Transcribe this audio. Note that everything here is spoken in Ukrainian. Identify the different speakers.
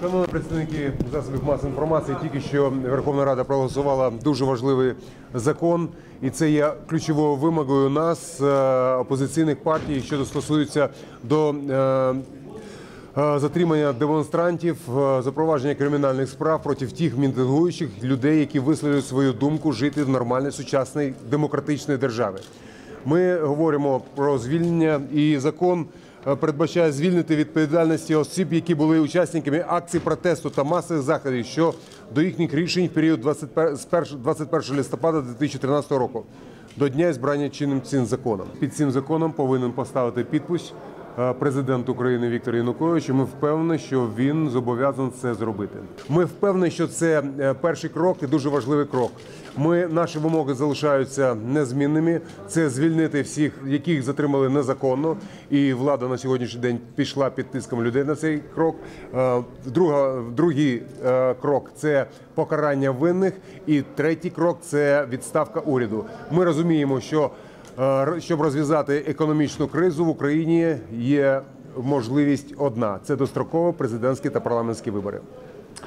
Speaker 1: Шановні представники засобів масової інформації, тільки що Верховна Рада проголосувала дуже важливий закон, і це є ключовою вимогою нас, е, опозиційних партій, що стосується до е, е, затримання демонстрантів, запровадження кримінальних справ проти тих мітингуючих людей, які висловлюють свою думку жити в нормальній сучасній демократичній державі. Ми говоримо про звільнення, і закон е, передбачає звільнити відповідальності осіб, які були учасниками акцій протесту та масових заходів, що до їхніх рішень в період 21 з 1 21 листопада 2013 року до дня збрання чинним цим законом. Під цим законом повинен поставити підпис е, президент України Віктор Янукович. Ми впевнені, що він зобов'язаний це зробити. Ми впевнені, що це е, перший крок і дуже важливий крок. Ми наші вимоги залишаються незмінними. Це звільнити всіх, яких затримали незаконно, і влада на сьогоднішній день пішла під тиском людей на цей крок. Е, Друга, другий е, крок це покарання винних, і третій крок це відставка уряду. Ми розуміємо, що е, щоб розв'язати економічну кризу в Україні є можливість одна: це достроково президентські та парламентські вибори.